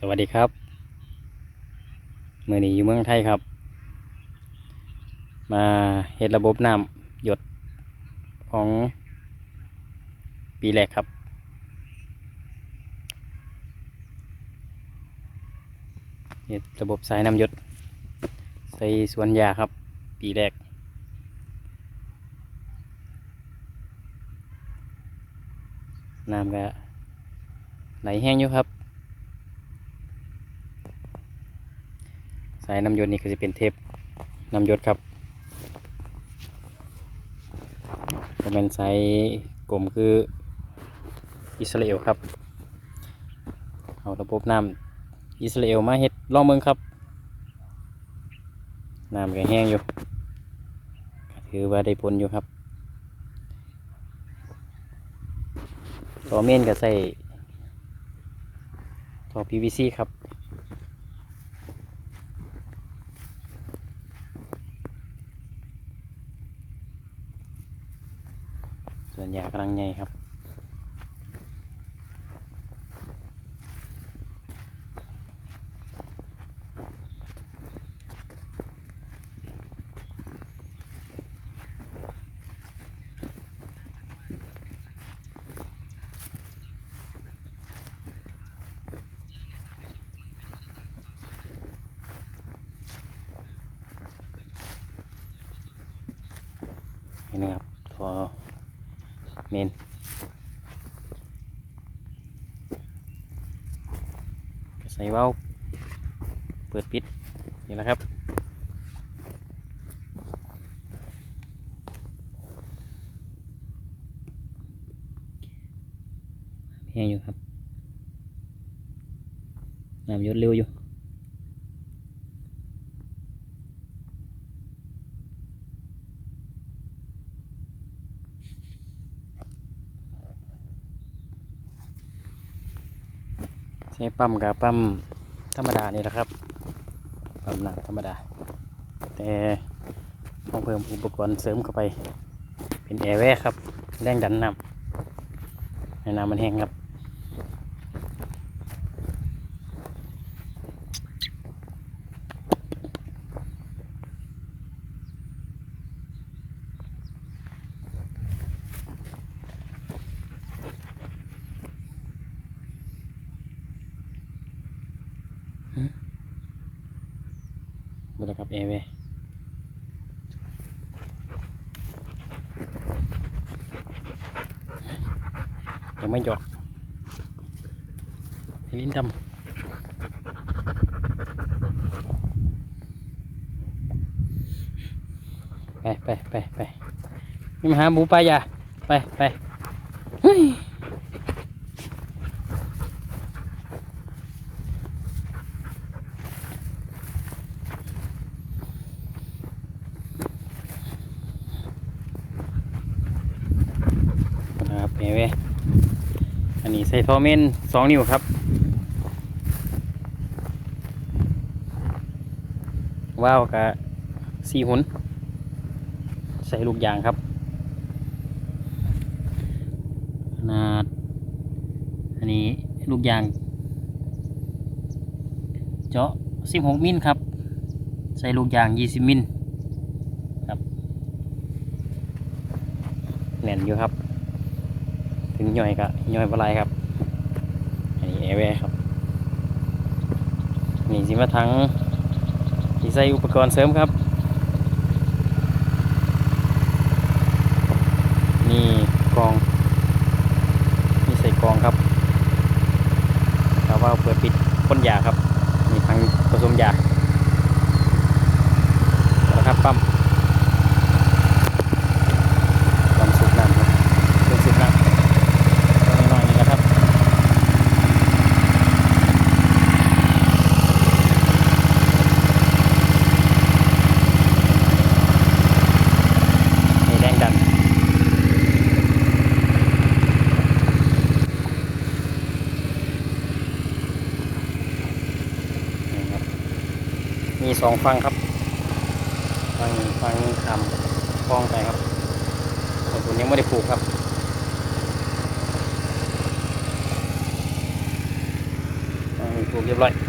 สวัสดีครับเมื่อนี้อยู่เมืองไทยครับ มาเฮ็ดระบบน้ำหยดของปีแรกครับ เฮ็ดระบบสายน้ำหยดใส่สวนยาครับ ปีแรกน้ำก็ไหลแห้งอยู่ครับ สายน้ำยศนี่ก็จะเป็นเทปน้ำยศครับจะเป็นสายกลมคืออิสราเอลครับเอาระบบน้ำอิสราเอลมาเฮ็ดลองเมืองครับน้ำก็แห้งอยู่ถือว่าได้ผลอยู่ครับตัวเมนก็ใส่ตัว PVC ครับ ส่วนยากำลังใหญ่ครับนี่นะครับทอ เมนใส่เว้าเปิดปิดนี่แหละครับแห้งอยู่ครับน้ำยดเร็วอยู่ ใช้ปั๊มกับปั๊มธรรมดานี่แหละครับปั๊มน้ำธรรมดา แต่ต้องเพิ่มอุปกรณ์เสริมเข้าไป เป็นแอร์แวร์ครับแรงดันน้ำให้น้ำมันแห้งครับ ดูนะครับแอร์แวยังไม่หยอกลิ้นดำไปไปไปไปนี่มาหาหมูปลายาไปไปเฮ้ย นะครับแอร์แวร์อันนี้ใส่ท่อเมนสองนิ้วครับ ว้าวกับสี่หุนใส่ลูกยางครับขนาดอันนี้ลูกยาง เจาะ16มิลครับ ใส่ลูกยาง20มิลครับแน่นอยู่ครับ ถึงย่อยก็ย่อยปลายครับ อันนี้แอร์แวร์ครับ นี่สิมาทั้งที่ใส่อุปกรณ์เสริมครับ นี่กองนี่ใส่กองครับแล้วว่าเปิดปิดพ่นยาครับ มีทางผสมยาแล้วครับปั๊มสูบน้ำครับเครื่องสูบน้ำตัวน้อยๆนี่นะครับ มีแรงดัน นี่ครับ มีสองฟังครับฟังฟังทำคล้องไปครับต่ผมยังไม่ได้ปลูกครับฟังนี้ปลูผูกเรียบร้อย